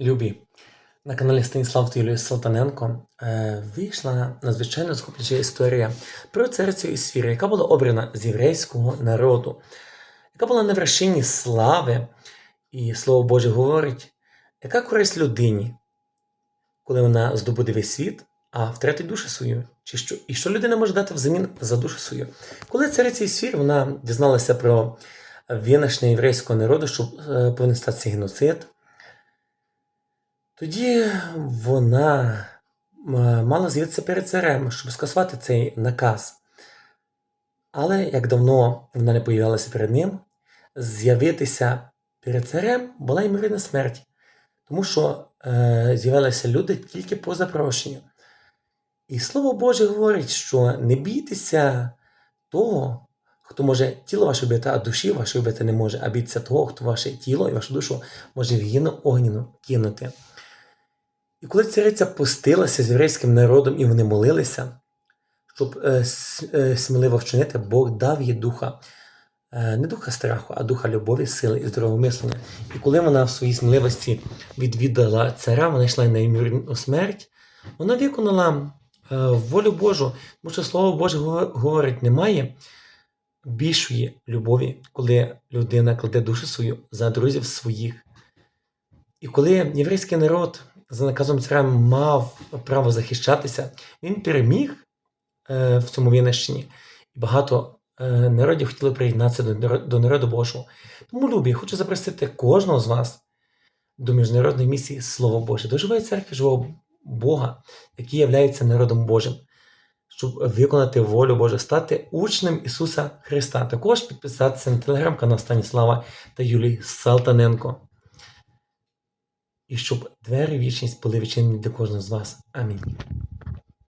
Любі, на каналі Станіслав та Юлія Салтаненко е, вийшла надзвичайно захоплююча історія про царицю Ісфіру, яка була обрана з єврейського народу, яка була на вершині слави, і Слово Боже говорить, яка користь людині, коли вона здобуде весь світ, а втратить душу свою, чи що, і що людина може дати взамін за душу свою. Коли цариця Ісфір вона дізналася про винищення єврейського народу, що е, повинен статися геноцид. Тоді вона мала з'явитися перед царем, щоб скасувати цей наказ. Але як давно вона не появилася перед ним, з'явитися перед царем була ймовірна смерть, тому що е, з'явилися люди тільки по запрошенню. І Слово Боже говорить, що не бійтеся того, хто може тіло ваше вбити, а душі вашої вбити не може, а бійтеся того, хто ваше тіло і вашу душу може в гіну огняну кинути. І коли цариця пустилася з єврейським народом і вони молилися, щоб е, е, сміливо вчинити, Бог дав їй духа, е, не духа страху, а духа любові, сили і здорового мислення. І коли вона в своїй сміливості відвідала царя, вона йшла на ймовірну смерть, вона виконала е, волю Божу, тому що Слово Боже говорить, немає більшої любові, коли людина кладе душу свою за друзів своїх. І коли єврейський народ за наказом царя мав право захищатися, він переміг е, в цьому винищенні. І багато е, народів хотіли приєднатися до народу Божого. Тому, любі, хочу запросити кожного з вас до міжнародної місії Слово Боже, до живої церкви живого Бога, який є народом Божим, щоб виконати волю Божу, стати учнем Ісуса Христа. Також підписатися на телеграм-канал Станіслава та Юлії Салтаненко і щоб двері вічність були відчинені для кожного з вас. Амінь.